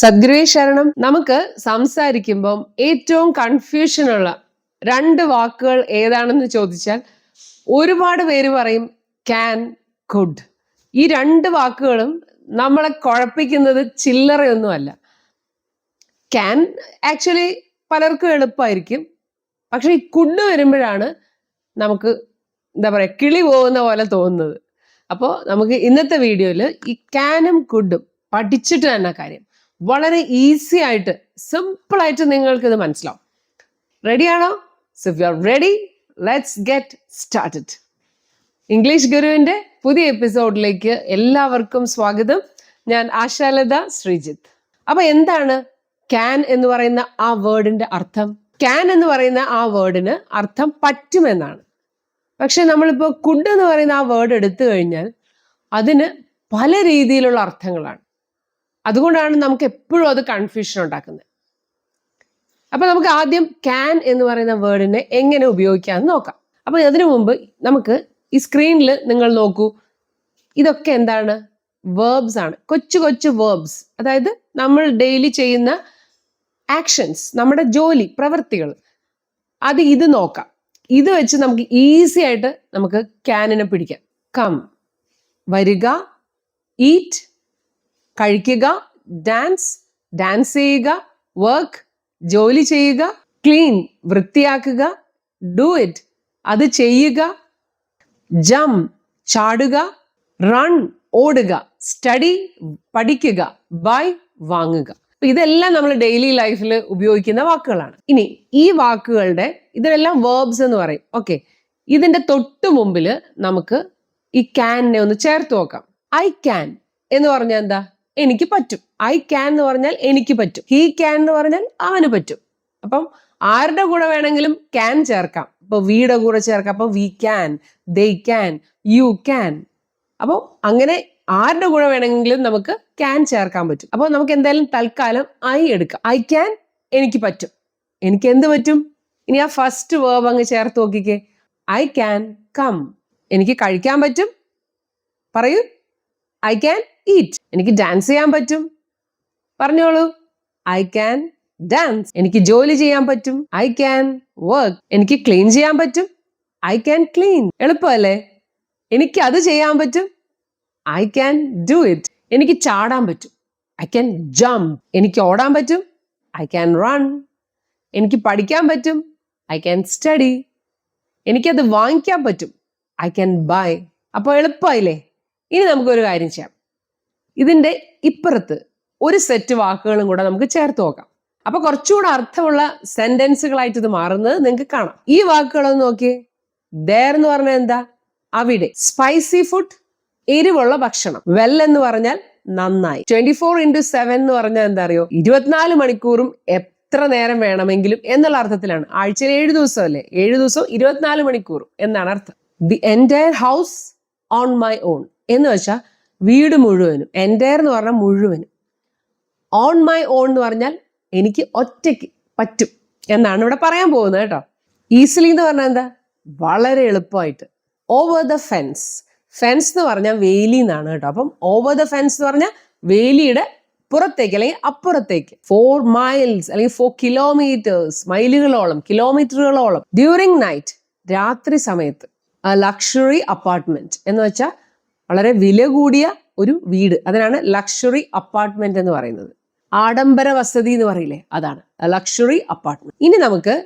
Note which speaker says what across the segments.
Speaker 1: സദ്ഗുരുവേ ശരണം. നമുക്ക് സംസാരിക്കുമ്പം ഏറ്റവും കൺഫ്യൂഷനുള്ള രണ്ട് വാക്കുകൾ ഏതാണെന്ന് ചോദിച്ചാൽ ഒരുപാട് പേര് പറയും ക്യാൻ കുഡ് ഈ രണ്ട് വാക്കുകളും നമ്മളെ കുഴപ്പിക്കുന്നത് ചില്ലറയൊന്നുമല്ല. ക്യാൻ ആക്ച്വലി പലർക്കും എളുപ്പമായിരിക്കും. പക്ഷെ ഈ കുഡ് വരുമ്പോഴാണ് നമുക്ക് എന്താ പറയുക കിളി പോകുന്ന പോലെ തോന്നുന്നത്. അപ്പോൾ നമുക്ക് ഇന്നത്തെ വീഡിയോയിൽ ഈ ക്യാനും കുഡും പഠിച്ചിട്ട് തന്നെ കാര്യം. വളരെ ഈസി ആയിട്ട് സിമ്പിൾ ആയിട്ട് നിങ്ങൾക്ക് ഇത് മനസ്സിലാവും റെഡിയാണോ so you are ready let's get started English ഗുരുവിന്റെ പുതിയ എപ്പിസോഡിലേക്ക് എല്ലാവർക്കും സ്വാഗതം. ഞാൻ ആശാലത ശ്രീജിത്ത്. അപ്പൊ എന്താണ് ക്യാൻ എന്ന് പറയുന്ന ആ വേർഡിന്റെ അർത്ഥം? ക്യാൻ എന്ന് പറയുന്ന ആ വേർഡിന് അർത്ഥം പറ്റുമെന്നാണ്. പക്ഷെ നമ്മളിപ്പോൾ കുഡ് എന്ന് പറയുന്ന ആ വേർഡ് എടുത്തു കഴിഞ്ഞാൽ അതിന് പല രീതിയിലുള്ള അർത്ഥങ്ങളാണ്. അതുകൊണ്ടാണ് നമുക്ക് എപ്പോഴും അത് കൺഫ്യൂഷൻ ഉണ്ടാക്കുന്നത്. അപ്പൊ നമുക്ക് ആദ്യം ക്യാൻ എന്ന് പറയുന്ന വേർഡിനെ എങ്ങനെ ഉപയോഗിക്കാമെന്ന് നോക്കാം. അപ്പൊ അതിനു മുമ്പ് നമുക്ക് ഈ സ്ക്രീനിൽ നിങ്ങൾ നോക്കൂ. ഇതൊക്കെ എന്താണ്? വേർബ്സ് ആണ്. കൊച്ചു കൊച്ചു വേർബ്സ് അതായത് നമ്മൾ ഡെയിലി ചെയ്യുന്ന ആക്ഷൻസ് നമ്മുടെ ജോലി പ്രവൃത്തികൾ അത് ഇത് നോക്കാം. ഇത് വെച്ച് നമുക്ക് ഈസി ആയിട്ട് നമുക്ക് ക്യാനിനെ പിടിക്കാം. കം വരിക. ഈറ്റ് കഴിക്കുക ഡാൻസ് ഡാൻസ് ചെയ്യുക വർക്ക് ജോലി ചെയ്യുക ക്ലീൻ വൃത്തിയാക്കുക ഡു ഇറ്റ് അത് ചെയ്യുക ജം ചാടുക റൺ ഓടുക സ്റ്റഡി പഠിക്കുക ബൈ വാങ്ങുക. ഇതെല്ലാം നമ്മൾ ഡെയിലി ലൈഫിൽ ഉപയോഗിക്കുന്ന വാക്കുകളാണ്. ഇനി ഈ വാക്കുകളുടെ ഇതെല്ലാം വേർബ്സ് എന്ന് പറയും. ഓക്കെ ഇതിന്റെ തൊട്ട് മുമ്പിൽ നമുക്ക് ഈ ക്യാനിനെ ഒന്ന് ചേർത്ത് നോക്കാം. ഐ ക്യാൻ എന്ന് പറഞ്ഞാൽ എന്താ? എനിക്ക് പറ്റും. ഐ ക്യാൻ എന്ന് പറഞ്ഞാൽ എനിക്ക് പറ്റും. ഹീ ക്യാൻ എന്ന് പറഞ്ഞാൽ അവന് പറ്റും. അപ്പം ആരുടെ കൂടെ വേണമെങ്കിലും ക്യാൻ ചേർക്കാം. ഇപ്പൊ വീടെ കൂടെ ചേർക്കാം. അപ്പൊ we can they can you can അപ്പോൾ അങ്ങനെ ആരുടെ കൂടെ വേണമെങ്കിലും നമുക്ക് ക്യാൻ ചേർക്കാൻ പറ്റും. അപ്പോൾ നമുക്ക് എന്തായാലും തൽക്കാലം ഐ എടുക്കാം. ഐ ക്യാൻ എനിക്ക് പറ്റും. എനിക്ക് എന്ത് പറ്റും? ഇനി ആ ഫസ്റ്റ് വേർബ് അങ്ങ് ചേർത്ത് നോക്കിക്കേ. ഐ ക്യാൻ കം എനിക്ക് കഴിക്കാൻ പറ്റും. പറയൂ. ഐ ക്യാൻ ഈറ്റ് എനിക്ക് ഡാൻസ് ചെയ്യാൻ പറ്റും. പറഞ്ഞോളൂ. ഐ ക്യാൻ ഡാൻസ് എനിക്ക് ജോലി ചെയ്യാൻ പറ്റും. ഐ ക്യാൻ വർക്ക് എനിക്ക് ക്ലീൻ ചെയ്യാൻ പറ്റും. ഐ ക്യാൻ ക്ലീൻ എളുപ്പമല്ലേ? എനിക്ക് അത് ചെയ്യാൻ പറ്റും. ഐ ക്യാൻ ഡു ഇറ്റ് എനിക്ക് ചാടാൻ പറ്റും. ഐ ക്യാൻ ജംപ് എനിക്ക് ഓടാൻ പറ്റും. ഐ ക്യാൻ റൺ എനിക്ക് പഠിക്കാൻ പറ്റും. ഐ ക്യാൻ സ്റ്റഡി എനിക്കത് വാങ്ങിക്കാൻ പറ്റും. ഐ ക്യാൻ ബൈ അപ്പോൾ എളുപ്പമായില്ലേ? ഇനി നമുക്കൊരു കാര്യം ചെയ്യാം. ഇതിന്റെ ഇപ്പുറത്ത് ഒരു സെറ്റ് വാക്കുകളും കൂടെ നമുക്ക് ചേർത്ത് നോക്കാം. അപ്പൊ കുറച്ചുകൂടെ അർത്ഥമുള്ള സെന്റൻസുകളായിട്ട് ഇത് മാറുന്നത് നിങ്ങൾക്ക് കാണാം. ഈ വാക്കുകളൊന്ന് നോക്കിയേ. ദേർ എന്ന് പറഞ്ഞാൽ എന്താ? അവിടെ. സ്പൈസി ഫുഡ് എരിവുള്ള ഭക്ഷണം. വെൽ എന്ന് പറഞ്ഞാൽ നന്നായി. ട്വന്റി ഫോർ ഇന്റു സെവൻ എന്ന് പറഞ്ഞാൽ എന്താ അറിയോ? ഇരുപത്തിനാല് മണിക്കൂറും എത്ര നേരം വേണമെങ്കിലും എന്നുള്ള അർത്ഥത്തിലാണ്. ആഴ്ചയിൽ ഏഴ് ദിവസമല്ലേ ഏഴ് ദിവസവും ഇരുപത്തിനാല് മണിക്കൂറും എന്നാണ് അർത്ഥം. The entire house on my own എന്ന് വെച്ചാൽ വീട് മുഴുവനും എന്റെ എന്ന് പറഞ്ഞാൽ മുഴുവനും ഓൺ മൈ ഓൺ എന്ന് പറഞ്ഞാൽ എനിക്ക് ഒറ്റയ്ക്ക് പറ്റും എന്നാണ് ഇവിടെ പറയാൻ പോകുന്നത് കേട്ടോ. ഈസിലി എന്ന് പറഞ്ഞാൽ എന്താ? വളരെ എളുപ്പമായിട്ട്. ഓവർ ദ ഫെൻസ് ഫെൻസ് എന്ന് പറഞ്ഞാൽ വേലി എന്നാണ് കേട്ടോ. അപ്പം ഓവർ ദ ഫെൻസ് എന്ന് പറഞ്ഞാൽ വേലിയുടെ പുറത്തേക്ക് അല്ലെങ്കിൽ അപ്പുറത്തേക്ക്. ഫോർ മൈൽസ് അല്ലെങ്കിൽ ഫോർ കിലോമീറ്റേഴ്സ് മൈലുകളോളം കിലോമീറ്ററുകളോളം ഡ്യൂറിങ് നൈറ്റ് രാത്രി സമയത്ത് ലക്ഷറി അപ്പാർട്ട്മെന്റ് എന്ന് വെച്ചാൽ വളരെ വില കൂടിയ ഒരു വീട്. അതിനാണ് ലക്ഷറി അപ്പാർട്ട്മെന്റ് എന്ന് പറയുന്നത്. ആഡംബര വസതി എന്ന് പറയില്ലേ? അതാണ്. ലക്ഷറി അപ്പാർട്ട്മെന്റ് ഇനി നമുക്ക്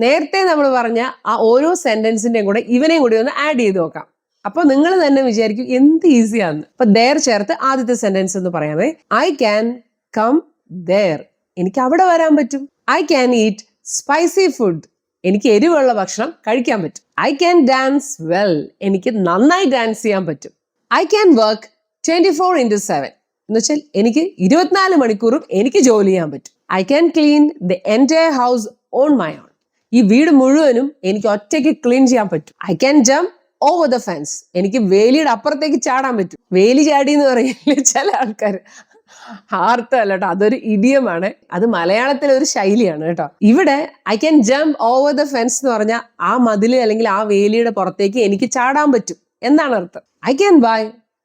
Speaker 1: നേരത്തെ നമ്മൾ പറഞ്ഞ ആ ഓരോ സെന്റൻസിന്റെയും കൂടെ ഇവനെയും കൂടി ഒന്ന് ആഡ് ചെയ്ത് നോക്കാം. അപ്പൊ നിങ്ങൾ തന്നെ വിചാരിക്കും എന്ത് ഈസിയാന്ന് അപ്പൊ ദയർ ചേർത്ത് ആദ്യത്തെ സെന്റൻസ് എന്ന് പറയാമേ. ഐ ക്യാൻ കം ദർ എനിക്ക് അവിടെ വരാൻ പറ്റും. I can eat spicy food എനിക്ക് എരിവുള്ള ഭക്ഷണം കഴിക്കാൻ പറ്റും. ഐ ക്യാൻ ഡാൻസ് വെൽ എനിക്ക് നന്നായി ഡാൻസ് ചെയ്യാൻ പറ്റും. I can work twenty four into seven എന്ന് വെച്ചാൽ എനിക്ക് ഇരുപത്തിനാല് മണിക്കൂറും എനിക്ക് ജോലി ചെയ്യാൻ പറ്റും. I can clean the entire house on my own ഈ വീട് മുഴുവനും എനിക്ക് ഒറ്റയ്ക്ക് ക്ലീൻ ചെയ്യാൻ പറ്റും. I can jump over the fence എനിക്ക് വേലിയുടെ അപ്പുറത്തേക്ക് ചാടാൻ പറ്റും. വേലി ചാടി എന്ന് പറയില്ലേ ചില ആൾക്കാർ ആർത്തല്ല കേട്ടോ. അതൊരു ഇടിയമാണ്. അത് മലയാളത്തിലെ ഒരു ശൈലിയാണ് കേട്ടോ. ഇവിടെ I can jump over the fence എന്ന് പറഞ്ഞാൽ ആ മതിൽ അല്ലെങ്കിൽ ആ വേലിയുടെ പുറത്തേക്ക് എനിക്ക് ചാടാൻ പറ്റും. എന്നാണ് അർത്ഥം? I can buy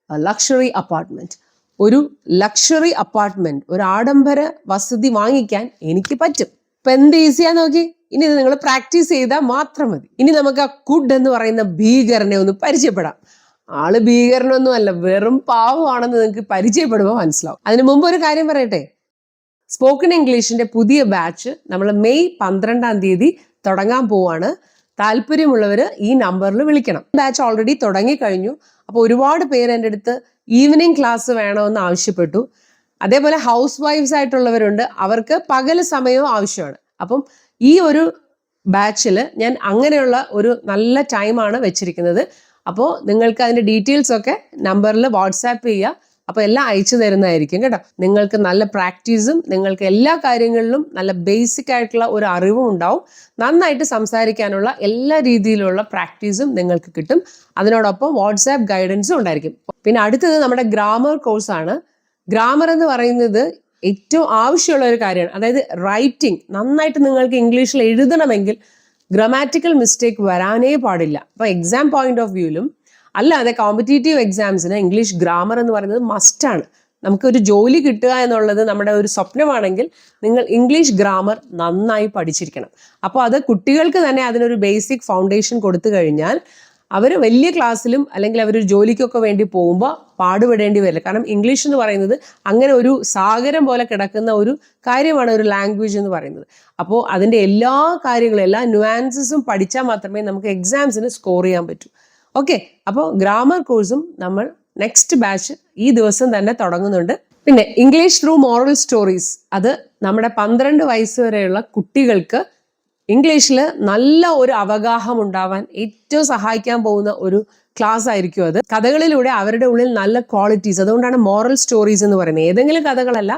Speaker 1: luxury apartment ഒരു ലക്ഷറി അപ്പാർട്ട്മെന്റ് ഒരു ആഡംബര വസതി വാങ്ങിക്കാൻ എനിക്ക് പറ്റും. ഇപ്പൊ എന്ത് ഈസിയാ നോക്കി. ഇനി നിങ്ങൾ പ്രാക്ടീസ് ചെയ്താൽ മാത്രം മതി. ഇനി നമുക്ക് ആ കുഡ് എന്ന് പറയുന്ന ഭീകരനെ ഒന്ന് പരിചയപ്പെടാം. ആൾ ഭീകരനൊന്നും അല്ല വെറും പാവമാണെന്ന് നിങ്ങൾക്ക് പരിചയപ്പെടുമ്പോൾ മനസ്സിലാവും. അതിനു മുമ്പ് ഒരു കാര്യം പറയട്ടെ. സ്പോക്കൺ ഇംഗ്ലീഷിന്റെ പുതിയ ബാച്ച് നമ്മൾ മെയ് പന്ത്രണ്ടാം തീയതി തുടങ്ങാൻ പോവാണ്. താല്പര്യമുള്ളവർ ഈ നമ്പറിൽ വിളിക്കണം. ബാച്ച് ഓൾറെഡി തുടങ്ങിക്കഴിഞ്ഞു. അപ്പോൾ ഒരുപാട് പേര് എന്റെ അടുത്ത് ഈവനിങ് ക്ലാസ് വേണമെന്ന് ആവശ്യപ്പെട്ടു. അതേപോലെ ഹൗസ് വൈഫ്സ് ആയിട്ടുള്ളവരുണ്ട്. അവർക്ക് പകൽ സമയവും ആവശ്യമാണ്. അപ്പം ഈ ഒരു ബാച്ചിൽ ഞാൻ അങ്ങനെയുള്ള ഒരു നല്ല ടൈമാണ് വെച്ചിരിക്കുന്നത്. അപ്പോൾ നിങ്ങൾക്ക് അതിന്റെ ഡീറ്റെയിൽസ് ഒക്കെ നമ്പറിൽ വാട്സാപ്പ് ചെയ്യുക അപ്പോൾ എല്ലാം അയച്ചു തരുന്നതായിരിക്കും കേട്ടോ. നിങ്ങൾക്ക് നല്ല പ്രാക്ടീസും നിങ്ങൾക്ക് എല്ലാ കാര്യങ്ങളിലും നല്ല ബേസിക് ആയിട്ടുള്ള ഒരു അറിവും ഉണ്ടാവും. നന്നായിട്ട് സംസാരിക്കാനുള്ള എല്ലാ രീതിയിലുള്ള പ്രാക്ടീസും നിങ്ങൾക്ക് കിട്ടും. അതിനോടൊപ്പം വാട്സാപ്പ് ഗൈഡൻസും ഉണ്ടായിരിക്കും. പിന്നെ അടുത്തത് നമ്മുടെ ഗ്രാമർ കോഴ്സാണ് ഗ്രാമർ എന്ന് പറയുന്നത് ഏറ്റവും ആവശ്യമുള്ള ഒരു കാര്യമാണ്. അതായത് റൈറ്റിംഗ് നന്നായിട്ട് നിങ്ങൾക്ക് ഇംഗ്ലീഷിൽ എഴുതണമെങ്കിൽ ഗ്രാമാറ്റിക്കൽ മിസ്റ്റേക്ക് വരാനേ പാടില്ല. അപ്പോൾ എക്സാം പോയിന്റ് ഓഫ് വ്യൂവിലും അല്ലാതെ കോമ്പറ്റേറ്റീവ് എക്സാംസിന് ഇംഗ്ലീഷ് ഗ്രാമർ എന്ന് പറയുന്നത് മസ്റ്റാണ് നമുക്കൊരു ജോലി കിട്ടുക എന്നുള്ളത് നമ്മുടെ ഒരു സ്വപ്നമാണെങ്കിൽ നിങ്ങൾ ഇംഗ്ലീഷ് ഗ്രാമർ നന്നായി പഠിച്ചിരിക്കണം. അപ്പോൾ അത് കുട്ടികൾക്ക് തന്നെ അതിനൊരു ബേസിക് ഫൗണ്ടേഷൻ കൊടുത്തു കഴിഞ്ഞാൽ അവർ വലിയ ക്ലാസ്സിലും അല്ലെങ്കിൽ അവർ ജോലിക്കൊക്കെ വേണ്ടി പോകുമ്പോൾ പാടുപെടേണ്ടി വരില്ല. കാരണം ഇംഗ്ലീഷ് എന്ന് പറയുന്നത് അങ്ങനെ ഒരു സാഗരം പോലെ കിടക്കുന്ന ഒരു കാര്യമാണ് ഒരു ലാംഗ്വേജ് എന്ന് പറയുന്നത്. അപ്പോൾ അതിന്റെ എല്ലാ കാര്യങ്ങളും എല്ലാ ന്യൂആൻസസും പഠിച്ചാൽ മാത്രമേ നമുക്ക് എക്സാംസിന് സ്കോർ ചെയ്യാൻ പറ്റൂ. ഓക്കെ അപ്പോൾ ഗ്രാമർ കോഴ്സും നമ്മൾ നെക്സ്റ്റ് ബാച്ച് ഈ ദിവസം തന്നെ തുടങ്ങുന്നുണ്ട്. പിന്നെ ഇംഗ്ലീഷ് ത്രൂ മോറൽ സ്റ്റോറീസ് അത് നമ്മുടെ പന്ത്രണ്ട് വയസ്സ് വരെയുള്ള കുട്ടികൾക്ക് ഇംഗ്ലീഷിൽ നല്ല ഒരു അവഗാഹം ഉണ്ടാവാൻ ഏറ്റവും സഹായിക്കാൻ പോകുന്ന ഒരു ക്ലാസ് ആയിരിക്കും അത്. കഥകളിലൂടെ അവരുടെ ഉള്ളിൽ നല്ല ക്വാളിറ്റീസ് അതുകൊണ്ടാണ് മോറൽ സ്റ്റോറീസ് എന്ന് പറയുന്നത്. ഏതെങ്കിലും കഥകളല്ല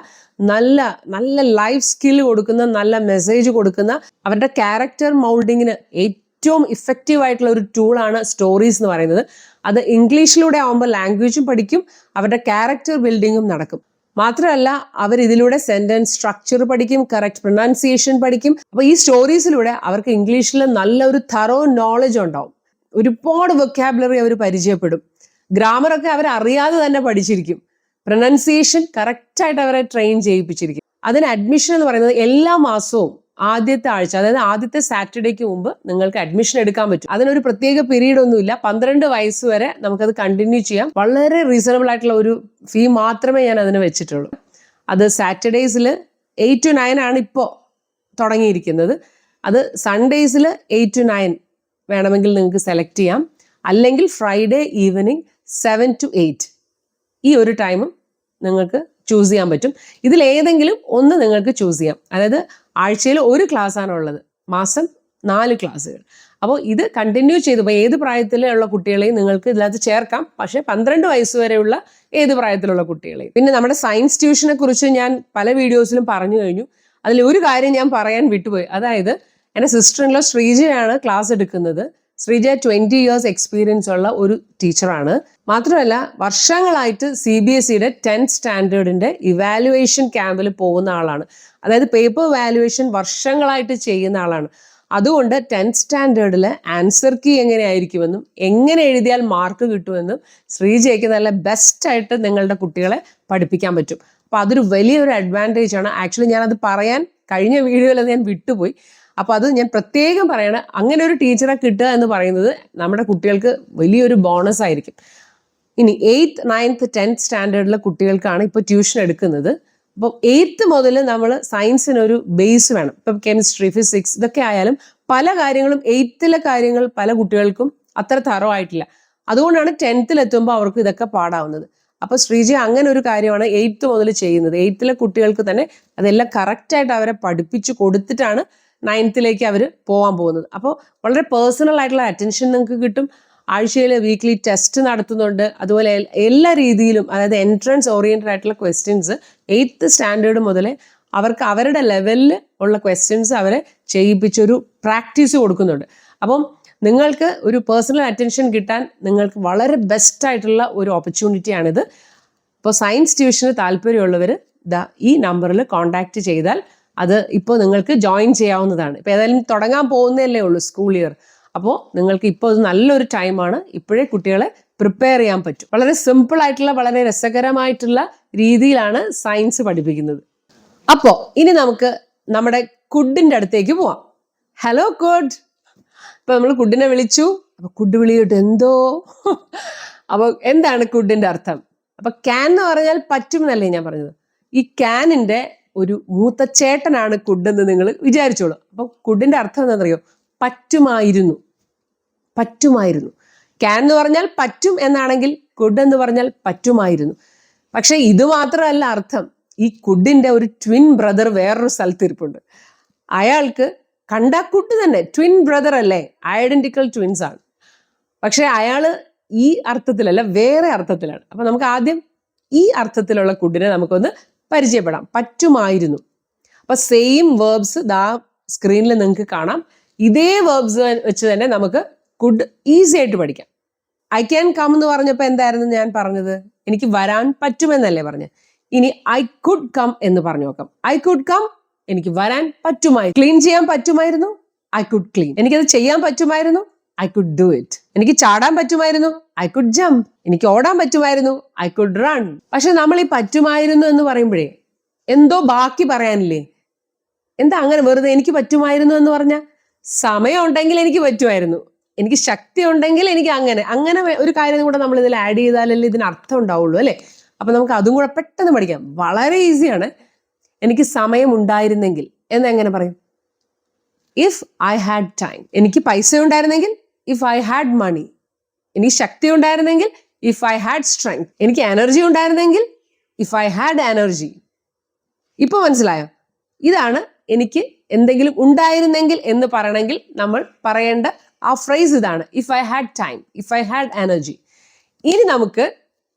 Speaker 1: നല്ല നല്ല ലൈഫ് സ്കിൽ കൊടുക്കുന്ന നല്ല മെസ്സേജ് കൊടുക്കുന്ന അവരുടെ ക്യാരക്ടർ മൗൾഡിങ്ങിന് ഏറ്റവും ഇഫക്റ്റീവ് ആയിട്ടുള്ള ഒരു ടൂളാണ് സ്റ്റോറീസ് എന്ന് പറയുന്നത്. അത് ഇംഗ്ലീഷിലൂടെ ആവുമ്പോൾ ലാംഗ്വേജും പഠിക്കും അവരുടെ ക്യാരക്ടർ ബിൽഡിങ്ങും നടക്കും. മാത്രമല്ല അവർ ഇതിലൂടെ സെന്റൻസ് സ്ട്രക്ചർ പഠിക്കും കറക്റ്റ് പ്രൊനൗൺസിയേഷൻ പഠിക്കും. അപ്പൊ ഈ സ്റ്റോറീസിലൂടെ അവർക്ക് ഇംഗ്ലീഷിൽ നല്ലൊരു തറോ നോളജ് ഉണ്ടാവും. ഒരുപാട് വൊക്കാബുലറി അവർ പരിചയപ്പെടും. ഗ്രാമറൊക്കെ അവർ അറിയാതെ തന്നെ പഠിച്ചിരിക്കും. പ്രൊനൗൺസിയേഷൻ കറക്റ്റായിട്ട് അവരെ ട്രെയിൻ ചെയ്യിപ്പിച്ചിരിക്കും. അതിന് അഡ്മിഷൻ എന്ന് പറയുന്നത് എല്ലാ മാസവും ആദ്യത്തെ ആഴ്ച അതായത് ആദ്യത്തെ സാറ്റർഡേക്ക് മുമ്പ് നിങ്ങൾക്ക് അഡ്മിഷൻ എടുക്കാൻ പറ്റും. അതിനൊരു പ്രത്യേക പീരീഡ് ഒന്നുമില്ല. പന്ത്രണ്ട് വയസ്സ് വരെ നമുക്കത് കണ്ടിന്യൂ ചെയ്യാം. വളരെ റീസണബിൾ ആയിട്ടുള്ള ഒരു ഫീ മാത്രമേ ഞാൻ അതിന് വെച്ചിട്ടുള്ളൂ. അത് സാറ്റർഡേസിൽ എയ്റ്റ് ടു നയൻ ആണ് ഇപ്പോൾ തുടങ്ങിയിരിക്കുന്നത്. അത് സൺഡേസിൽ എയ്റ്റ് ടു നയൻ വേണമെങ്കിൽ നിങ്ങൾക്ക് സെലക്ട് ചെയ്യാം. അല്ലെങ്കിൽ Friday evening seven to eight ഈ ഒരു ടൈമും നിങ്ങൾക്ക് ചൂസ് ചെയ്യാൻ പറ്റും. ഇതിൽ ഏതെങ്കിലും ഒന്ന് നിങ്ങൾക്ക് ചൂസ് ചെയ്യാം. അതായത് ആഴ്ചയിൽ ഒരു ക്ലാസ് ആണ് ഉള്ളത്. മാസം നാല് ക്ലാസ്സുകൾ അപ്പോൾ ഇത് കണ്ടിന്യൂ ചെയ്തു ഇപ്പോൾ ഏത് പ്രായത്തിലുള്ള കുട്ടികളെയും നിങ്ങൾക്ക് ഇതിനകത്ത് ചേർക്കാം. പക്ഷേ പന്ത്രണ്ട് വയസ്സ് വരെയുള്ള ഏത് പ്രായത്തിലുള്ള കുട്ടികളെയും. പിന്നെ നമ്മുടെ സയൻസ് ട്യൂഷനെ കുറിച്ച് ഞാൻ പല വീഡിയോസിലും പറഞ്ഞു കഴിഞ്ഞു. അതിൽ ഒരു കാര്യം ഞാൻ പറയാൻ വിട്ടുപോയി. അതായത് എന്റെ സിസ്റ്ററിനുള്ള ശ്രീജയാണ് ക്ലാസ് എടുക്കുന്നത്. ശ്രീജ ട്വന്റി ഇയേഴ്സ് എക്സ്പീരിയൻസ് ഉള്ള ഒരു ടീച്ചറാണ് മാത്രമല്ല വർഷങ്ങളായിട്ട് സി ബി എസ് സിയുടെ ടെൻത്ത് സ്റ്റാൻഡേർഡിന്റെ ഇവാലുവേഷൻ ക്യാമ്പിൽ പോകുന്ന ആളാണ്. അതായത് പേപ്പർ വാലുവേഷൻ വർഷങ്ങളായിട്ട് ചെയ്യുന്ന ആളാണ്. അതുകൊണ്ട് ടെൻത്ത് സ്റ്റാൻഡേർഡിൽ ആൻസർ കീ എങ്ങനെയായിരിക്കുമെന്നും എങ്ങനെ എഴുതിയാൽ മാർക്ക് കിട്ടുമെന്നും ശ്രീജയ്ക്ക് നല്ല ബെസ്റ്റായിട്ട് നിങ്ങളുടെ കുട്ടികളെ പഠിപ്പിക്കാൻ പറ്റും. അപ്പോൾ അതൊരു വലിയൊരു അഡ്വാന്റേജ് ആണ്. ആക്ച്വലി ഞാനത് പറയാൻ കഴിഞ്ഞ വീഡിയോയിൽ ഞാൻ വിട്ടുപോയി. അപ്പോൾ അത് ഞാൻ പ്രത്യേകം പറയണം. അങ്ങനെ ഒരു ടീച്ചറെ കിട്ടുക എന്ന് പറയുന്നത് നമ്മുടെ കുട്ടികൾക്ക് വലിയൊരു ബോണസ് ആയിരിക്കും. ഇനി എയ്ത്ത് നയൻത്ത് ടെൻത്ത് സ്റ്റാൻഡേർഡിലെ കുട്ടികൾക്കാണ് ഇപ്പോൾ ട്യൂഷൻ എടുക്കുന്നത്. അപ്പോൾ എയ്ത്ത് മുതൽ നമ്മൾ സയൻസിനൊരു ബേസ് വേണം. ഇപ്പം കെമിസ്ട്രി ഫിസിക്സ് ഇതൊക്കെ ആയാലും പല കാര്യങ്ങളും എയ്ത്തിലെ കാര്യങ്ങൾ പല കുട്ടികൾക്കും അത്ര തറോ ആയിട്ടില്ല അതുകൊണ്ടാണ് ടെൻത്തിൽ എത്തുമ്പോൾ അവർക്ക് ഇതൊക്കെ പാടാവുന്നത്. അപ്പോൾ ശ്രീജി അങ്ങനെ ഒരു കാര്യമാണ് എയ്ത്ത് മുതൽ ചെയ്യുന്നത്. എയ്ത്തിലെ കുട്ടികൾക്ക് തന്നെ അതെല്ലാം കറക്റ്റായിട്ട് അവരെ പഠിപ്പിച്ചു കൊടുത്തിട്ടാണ് നയൻത്തിലേക്ക് അവർ പോകാൻ പോകുന്നത്. അപ്പോൾ വളരെ പേഴ്സണൽ ആയിട്ടുള്ള അറ്റൻഷൻ നിങ്ങൾക്ക് കിട്ടും. ആഴ്ചയിൽ വീക്ക്ലി ടെസ്റ്റ് നടത്തുന്നുണ്ട്. അതുപോലെ എല്ലാ രീതിയിലും അതായത് എൻട്രൻസ് ഓറിയന്റഡ് ആയിട്ടുള്ള ക്വസ്റ്റ്യൻസ് എയ്ത്ത് സ്റ്റാൻഡേർഡ് മുതലേ അവർക്ക് അവരുടെ ലെവലിൽ ഉള്ള ക്വസ്റ്റ്യൻസ് അവരെ ചെയ്യിപ്പിച്ചൊരു പ്രാക്ടീസ് കൊടുക്കുന്നുണ്ട്. അപ്പം നിങ്ങൾക്ക് ഒരു പേഴ്സണൽ അറ്റൻഷൻ കിട്ടാൻ നിങ്ങൾക്ക് വളരെ ബെസ്റ്റ് ആയിട്ടുള്ള ഒരു ഓപ്പർച്യൂണിറ്റിയാണിത് അപ്പോൾ സയൻസ് ട്യൂഷന് താല്പര്യമുള്ളവർ ഈ നമ്പറിൽ കോൺടാക്റ്റ് ചെയ്താൽ അത് ഇപ്പോൾ നിങ്ങൾക്ക് ജോയിൻ ചെയ്യാവുന്നതാണ്. ഇപ്പോൾ ഏതായാലും തുടങ്ങാൻ പോകുന്നതല്ലേ ഉള്ളൂ സ്കൂൾ ഇയർ അപ്പോൾ നിങ്ങൾക്ക് ഇപ്പോൾ ഇത് നല്ലൊരു ടൈമാണ് ഇപ്പോഴേ കുട്ടികളെ പ്രിപ്പയർ ചെയ്യാൻ പറ്റും. വളരെ സിമ്പിൾ ആയിട്ടുള്ള വളരെ രസകരമായിട്ടുള്ള രീതിയിലാണ് സയൻസ് പഠിപ്പിക്കുന്നത്. അപ്പോൾ ഇനി നമുക്ക് നമ്മുടെ കുഡിന്റെ അടുത്തേക്ക് പോവാം. ഹലോ കുഡ് ഇപ്പൊ നമ്മൾ കുഡിനെ വിളിച്ചു. അപ്പൊ കുഡ് വിളിയിട്ട് എന്തോ? അപ്പോൾ എന്താണ് കുഡിന്റെ അർത്ഥം? അപ്പൊ ക്യാൻ എന്ന് പറഞ്ഞാൽ പറ്റും എന്നല്ലേ ഞാൻ പറഞ്ഞത്. ഈ ക്യാനിന്റെ ഒരു മൂത്തച്ചേട്ടനാണ് കുഡെന്ന് നിങ്ങൾ വിചാരിച്ചോളൂ. അപ്പൊ കുഡിന്റെ അർത്ഥം എന്താണെന്നറിയോ? പറ്റുമായിരുന്നു. പറ്റുമായിരുന്നു. ക്യാൻ എന്ന് പറഞ്ഞാൽ പറ്റും എന്നാണെങ്കിൽ കുഡ് എന്ന് പറഞ്ഞാൽ പറ്റുമായിരുന്നു. പക്ഷെ ഇത് മാത്രമല്ല അർത്ഥം. ഈ കുഡിന്റെ ഒരു ട്വിൻ ബ്രദർ വേറൊരു സ്ഥലത്ത് ഇരിപ്പുണ്ട്. അയാൾക്ക് കണ്ട കുഡ് തന്നെ ട്വിൻ ബ്രദർ അല്ലേ? ഐഡന്റിക്കൽ ട്വിൻസ് ആണ്. പക്ഷെ അയാൾ ഈ അർത്ഥത്തിലല്ല വേറെ അർത്ഥത്തിലാണ്. അപ്പൊ നമുക്ക് ആദ്യം ഈ അർത്ഥത്തിലുള്ള കുഡിനെ നമുക്കൊന്ന് പരിചയപ്പെടാം. പറ്റുമായിരുന്നു. അപ്പൊ സെയിം വേർബ്സ് ദാ സ്ക്രീനിൽ നിങ്ങൾക്ക് കാണാം. ഇതേ വേർബ്സ് വെച്ച് തന്നെ നമുക്ക് കുഡ് ഈസി ആയിട്ട് പഠിക്കാം. ഐ ക്യാൻ കം എന്ന് പറഞ്ഞപ്പോൾ എന്തായിരുന്നു ഞാൻ പറഞ്ഞത്? എനിക്ക് വരാൻ പറ്റുമെന്നല്ലേ പറഞ്ഞത്. ഇനി ഐ കുഡ് കം എന്ന് പറഞ്ഞു നോക്കാം. ഐ കുഡ് കം എനിക്ക് വരാൻ പറ്റുമായി ക്ലീൻ ചെയ്യാൻ പറ്റുമായിരുന്നു? ഐ കുഡ് ക്ലീൻ എനിക്കത് ചെയ്യാൻ പറ്റുമായിരുന്നു? ഐ കുഡ് ഡു ഇറ്റ് എനിക്ക് ചാടാൻ പറ്റുമായിരുന്നു. ഐ കുഡ് ജംപ് എനിക്ക് ഓടാൻ പറ്റുമായിരുന്നു. ഐ കുഡ് റൺ പക്ഷെ നമ്മൾ ഈ പറ്റുമായിരുന്നു എന്ന് പറയുമ്പോഴേ എന്തോ ബാക്കി പറയാനില്ലേ? എന്താ അങ്ങനെ വെറുതെ എനിക്ക് പറ്റുമായിരുന്നു എന്ന് പറഞ്ഞ? സമയം ഉണ്ടെങ്കിൽ എനിക്ക് പറ്റുമായിരുന്നു. എനിക്ക് ശക്തി ഉണ്ടെങ്കിൽ എനിക്ക് അങ്ങനെ. അങ്ങനെ ഒരു കാര്യം കൂടെ നമ്മൾ ഇതിൽ ആഡ് ചെയ്താലല്ലേ ഇതിന് അർത്ഥം ഉണ്ടാവുള്ളൂ അല്ലേ? അപ്പൊ നമുക്ക് അതും കൂടെ പെട്ടെന്ന് പഠിക്കാം. വളരെ ഈസിയാണ് എനിക്ക് സമയം ഉണ്ടായിരുന്നെങ്കിൽ. എന്ന് എങ്ങനെ പറയും? ഇഫ് ഐ ഹാഡ് ടൈം എനിക്ക് പൈസ ഉണ്ടായിരുന്നെങ്കിൽ ഇഫ് ഐ ഹാഡ് മണി എനിക്ക് ശക്തി ഉണ്ടായിരുന്നെങ്കിൽ ഇഫ് ഐ ഹാഡ് സ്ട്രെങ്ത് എനിക്ക് എനർജി ഉണ്ടായിരുന്നെങ്കിൽ ഇഫ് ഐ ഹാഡ് എനർജി ഇപ്പൊ മനസ്സിലായോ? ഇതാണ് എനിക്ക് എന്തെങ്കിലും ഉണ്ടായിരുന്നെങ്കിൽ എന്ന് പറയണമെങ്കിൽ നമ്മൾ പറയേണ്ട ആ ഫ്രേസ് ഇതാണ്. If I had time if I had energy ഇനി നമുക്ക്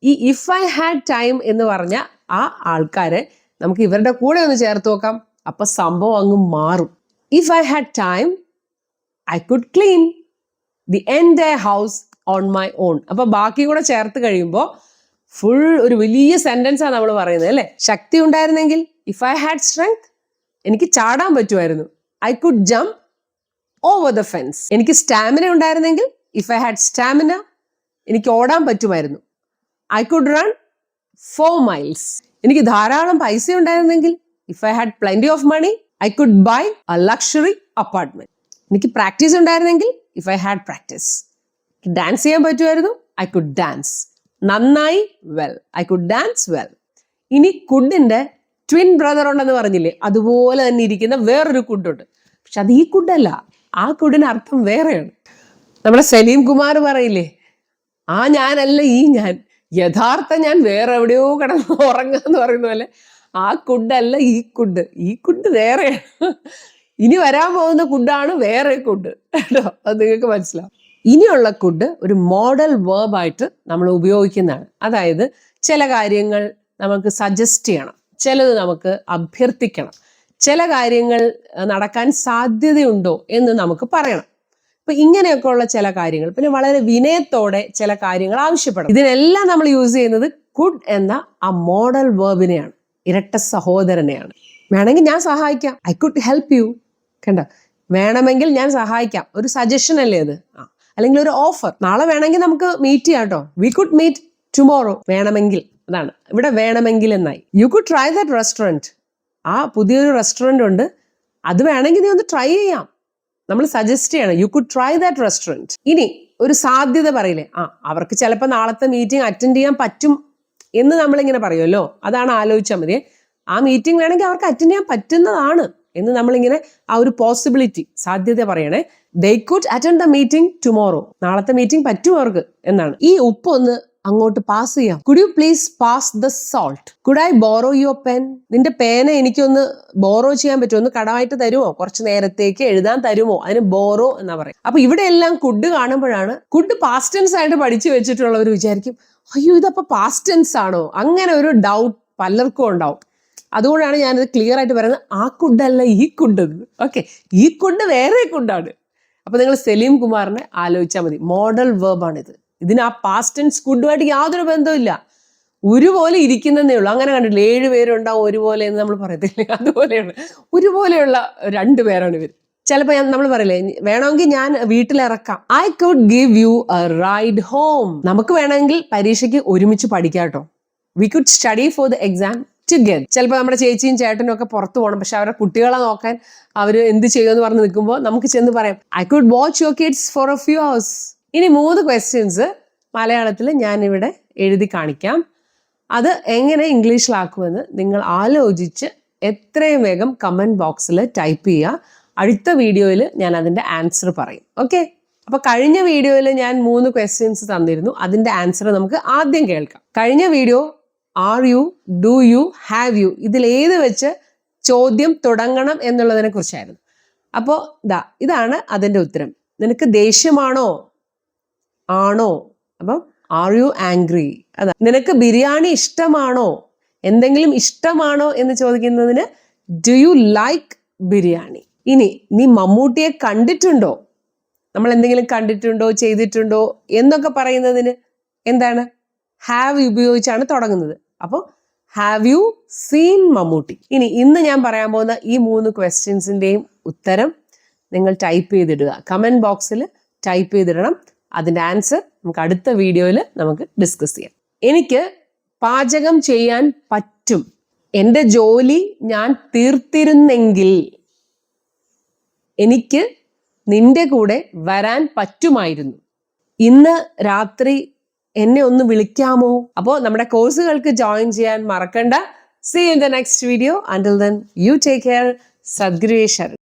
Speaker 1: ഈ ഇഫ് ഐ ഹാഡ് ടൈം എന്ന് പറഞ്ഞ ആ ആൾക്കാരെ നമുക്ക് ഇവരുടെ കൂടെ ഒന്ന് ചേർത്ത് നോക്കാം. അപ്പൊ സംഭവം അങ്ങ് മാറും. If I had time I could clean the end house on my own അപ്പൊ ബാക്കി കൂടെ ചേർത്ത് കഴിയുമ്പോൾ ഫുൾ ഒരു വലിയ സെന്റൻസ് ആണ് നമ്മൾ പറയുന്നത് അല്ലേ? ശക്തി ഉണ്ടായിരുന്നെങ്കിൽ ഇഫ് ഐ ഹാഡ് സ്ട്രെങ്ത് എനിക്ക് ചാടാൻ പറ്റുമായിരുന്നു. I could jump over the fence എനിക്ക് സ്റ്റാമിന ഉണ്ടായിരുന്നെങ്കിൽ ഇഫ് ഐ ഹാഡ് സ്റ്റാമിന എനിക്ക് ഓടാൻ പറ്റുമായിരുന്നു. I could run four miles എനിക്ക് ധാരാളം പൈസ ഉണ്ടായിരുന്നെങ്കിൽ if I had plenty of money I could buy a luxury apartment എനിക്ക് പ്രാക്ടീസ് ഉണ്ടായിരുന്നെങ്കിൽ if I had practice dance ചെയ്യാൻ പറ്റുമായിരുന്നു? ഐ കുഡ് ഡാൻസ് നന്നായി well I could dance well ഇനി കുഡിന്റെ ട്വിൻ ബ്രദർ ഉണ്ടെന്ന് പറഞ്ഞില്ലേ? അതുപോലെ തന്നെ ഇരിക്കുന്ന വേറൊരു കുഡുണ്ട്. പക്ഷെ അത് ഈ കുഡല്ല. ആ കുഡിന് അർത്ഥം വേറെയാണ്. നമ്മുടെ സലീം കുമാർ പറയില്ലേ? ആ ഞാനല്ല ഈ ഞാൻ. യഥാർത്ഥ ഞാൻ വേറെ എവിടെയോ കിടന്ന് ഉറങ്ങാന്ന് പറയുന്ന പോലെ ആ കുഡല്ല ഈ കുഡ്. ഈ കുഡ് വേറെയാണ്. ഇനി വരാൻ പോകുന്ന കുഡാണ് വേറെ കുഡ് കേട്ടോ? അത് നിങ്ങൾക്ക് മനസ്സിലാവും. ഇനിയുള്ള കുഡ് ഒരു മോഡൽ വേർബായിട്ട് നമ്മൾ ഉപയോഗിക്കുന്നതാണ്. അതായത് ചില കാര്യങ്ങൾ നമുക്ക് സജസ്റ്റ് ചെയ്യണം. ചിലത് നമുക്ക് അഭ്യർത്ഥിക്കണം. ചില കാര്യങ്ങൾ നടക്കാൻ സാധ്യതയുണ്ടോ എന്ന് നമുക്ക് പറയണം. അപ്പൊ ഇങ്ങനെയൊക്കെ ഉള്ള ചില കാര്യങ്ങൾ പിന്നെ വളരെ വിനയത്തോടെ ചില കാര്യങ്ങൾ ആവശ്യപ്പെടണം. ഇതിനെല്ലാം നമ്മൾ യൂസ് ചെയ്യുന്നത് കുഡ് എന്ന ആ മോഡൽ വേർബിനെയാണ് ഇരട്ട സഹോദരനെയാണ്. വേണമെങ്കിൽ ഞാൻ സഹായിക്കാം. ഐ കുഡ് ഹെൽപ്പ് യു കണ്ട? വേണമെങ്കിൽ ഞാൻ സഹായിക്കാം. ഒരു സജഷൻ അല്ലേ അത് ആ. അല്ലെങ്കിൽ ഒരു ഓഫർ നാളെ വേണമെങ്കിൽ നമുക്ക് മീറ്റ് ചെയ്യാം കേട്ടോ വി കുഡ് മീറ്റ് ടുമോറോ വേണമെങ്കിൽ. അതാണ്. ഇവിടെ വേണമെങ്കിൽ എന്നായി. You could try that restaurant ആ പുതിയൊരു റെസ്റ്റോറന്റ് ഉണ്ട്. അത് വേണമെങ്കിൽ നീ ഒന്ന് ട്രൈ ചെയ്യാം. നമ്മൾ സജസ്റ്റ് ചെയ്യണം. You could try that restaurant ഇനി ഒരു സാധ്യത പറയില്ലേ? ആ അവർക്ക് ചിലപ്പോൾ നാളത്തെ മീറ്റിംഗ് അറ്റൻഡ് ചെയ്യാൻ പറ്റും എന്ന് നമ്മളിങ്ങനെ പറയുമല്ലോ. അതാണ് ആലോചിച്ചാൽ മതി ആ മീറ്റിംഗ് വേണമെങ്കിൽ അവർക്ക് അറ്റൻഡ് ചെയ്യാൻ പറ്റുന്നതാണ്. എന്ന് നമ്മളിങ്ങനെ ആ ഒരു പോസിബിലിറ്റി സാധ്യത പറയണേ. They could attend the meeting tomorrow നാളത്തെ മീറ്റിംഗ് പറ്റും അവർക്ക് എന്നാണ്. ഈ ഉപ്പ് ഒന്ന് അങ്ങോട്ട് പാസ് ചെയ്യാം. Could you please pass the salt could I borrow your pen നിന്റെ പേന എനിക്കൊന്ന് ബോറോ ചെയ്യാൻ പറ്റുമോ? ഒന്ന് കടമായിട്ട് തരുമോ? കുറച്ച് നേരത്തേക്ക് എഴുതാൻ തരുമോ? അതിന് ബോറോ എന്നാ പറയും. അപ്പൊ ഇവിടെ എല്ലാം കുഡ് കാണുമ്പോഴാണ് കുഡ് പാസ്റ്റൻസ് ആയിട്ട് പഠിച്ചു വെച്ചിട്ടുള്ളവർ വിചാരിക്കും അയ്യോ ഇതപ്പൊ പാസ്റ്റൻസ് ആണോ? അങ്ങനെ ഒരു ഡൗട്ട് പലർക്കും ഉണ്ടാവും. അതുകൊണ്ടാണ് ഞാനത് ക്ലിയർ ആയിട്ട് പറയുന്നത്. ആ കുണ്ടല്ല ഈ കുണ്ടെന്ന് ഓക്കെ ഈ കുണ്ട് വേറെ കുണ്ടാണ്. അപ്പൊ നിങ്ങൾ സലീം കുമാറിനെ ആലോചിച്ചാൽ മതി. മോഡൽ വേർബാണിത് ഇതിന് ആ പാസ്റ്റ് ടെൻസ് കുഡുമായിട്ട് യാതൊരു ബന്ധവുമില്ല. ഒരുപോലെ ഇരിക്കുന്നതേ ഉള്ളൂ. അങ്ങനെ കണ്ടിട്ടില്ല? ഏഴ് പേരുണ്ടാവും ഒരുപോലെ എന്ന് നമ്മൾ പറയത്തില്ലേ? അതുപോലെയാണ്. ഒരുപോലെയുള്ള രണ്ട് പേരാണ് ഇവർ ചിലപ്പോൾ നമ്മൾ പറയില്ലേ? വേണമെങ്കിൽ ഞാൻ വീട്ടിലിറക്കാം I could give you a ride home നമുക്ക് വേണമെങ്കിൽ പരീക്ഷയ്ക്ക് ഒരുമിച്ച് പഠിക്കാം കേട്ടോ. We could study for the exam together ചിലപ്പോൾ നമ്മുടെ ചേച്ചിയും ചേട്ടനും ഒക്കെ പുറത്ത് പോകണം പക്ഷെ അവരുടെ കുട്ടികളെ നോക്കാൻ അവർ എന്ത് ചെയ്യുമെന്ന് പറഞ്ഞ് നിൽക്കുമ്പോൾ നമുക്ക് ചെന്ന് പറയാം I could watch your kids for a few hours ഇനി മൂന്ന് ക്വസ്റ്റ്യൻസ് മലയാളത്തിൽ ഞാനിവിടെ എഴുതി കാണിക്കാം. അത് എങ്ങനെ ഇംഗ്ലീഷിലാക്കുമെന്ന് നിങ്ങൾ ആലോചിച്ച് എത്രയും വേഗം കമന്റ് ബോക്സിൽ ടൈപ്പ് ചെയ്യുക. അടുത്ത വീഡിയോയിൽ ഞാൻ അതിന്റെ ആൻസർ പറയും. ഓക്കെ അപ്പോൾ കഴിഞ്ഞ വീഡിയോയിൽ ഞാൻ മൂന്ന് ക്വസ്റ്റ്യൻസ് തന്നിരുന്നു. അതിന്റെ ആൻസർ നമുക്ക് ആദ്യം കേൾക്കാം. കഴിഞ്ഞ video are you do you have you ഇതിൽ ഏത് വെച്ച് ചോദ്യം തുടങ്ങണം എന്നുള്ളതിനെ കുറിച്ചായിരുന്നു. അപ്പോൾ ഇതാ ഇതാണ് അതിന്റെ ഉത്തരം. നിനക്ക് ദേഷ്യമാണോ? ആണോ? അപ്പം ആർ യു ആംഗ്രി അതാ നിനക്ക് ബിരിയാണി ഇഷ്ടമാണോ? എന്തെങ്കിലും ഇഷ്ടമാണോ എന്ന് ചോദിക്കുന്നതിന് ഡു യു ലൈക്ക് ബിരിയാണി? ഇനി നീ മമ്മൂട്ടിയെ കണ്ടിട്ടുണ്ടോ? നമ്മൾ എന്തെങ്കിലും കണ്ടിട്ടുണ്ടോ ചെയ്തിട്ടുണ്ടോ എന്നൊക്കെ പറയുന്നതിന് എന്താണ്? ഹാവ് ഉപയോഗിച്ചാണ് തുടങ്ങുന്നത്. അപ്പോൾ ഹാവ് യു സീൻ മമ്മൂട്ടി? ഇനി ഇന്ന് ഞാൻ പറയാൻ പോകുന്ന ഈ മൂന്ന് ക്വസ്റ്റ്യൻസിന്റെയും ഉത്തരം നിങ്ങൾ ടൈപ്പ് ചെയ്തിടുക. കമന്റ് ബോക്സിൽ ടൈപ്പ് ചെയ്തിടണം. അതിന്റെ ആൻസർ നമുക്ക് അടുത്ത വീഡിയോയിൽ നമുക്ക് ഡിസ്കസ് ചെയ്യാം. എനിക്ക് പാചകം ചെയ്യാൻ പറ്റും. എന്റെ ജോലി ഞാൻ തീർത്തിരുന്നെങ്കിൽ എനിക്ക് നിന്റെ കൂടെ വരാൻ പറ്റുമായിരുന്നു. ഇന്ന് രാത്രി എന്നെ ഒന്ന് വിളിക്കാമോ? അപ്പോൾ നമ്മുടെ കോഴ്സുകൾക്ക് ജോയിൻ ചെയ്യാൻ മറക്കണ്ട. See in the next video until then you take care സദ്ഗുരുവേശ്വരൻ